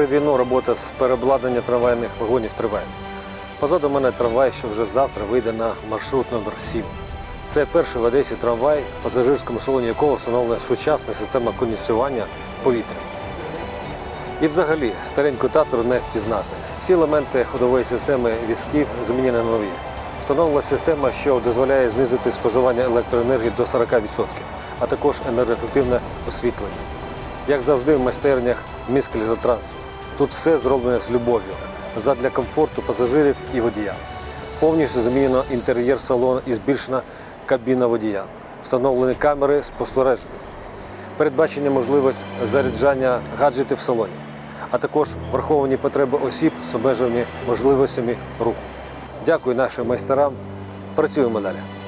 Попри війну, робота з переобладнання трамвайних вагонів триває. Позаду мене трамвай, що вже завтра вийде на маршрут номер 7. Це перший в Одесі трамвай, в пасажирському салоні якого встановлена сучасна система кондиціювання повітря. І взагалі стареньку татру не впізнати. Всі елементи ходової системи візків замінені на нові. Встановлена система, що дозволяє знизити споживання електроенергії до 40%, а також енергоефективне освітлення. Як завжди в майстернях міськлітотрансу. Тут все зроблено з любов'ю задля комфорту пасажирів і водія. Повністю замінено інтер'єр салону і збільшена кабіна водія. Встановлені камери спостереження передбачення можливість заряджання гаджетів в салоні, а також враховані потреби осіб з обмеженими можливостями руху. Дякую нашим майстерам. Працюємо далі.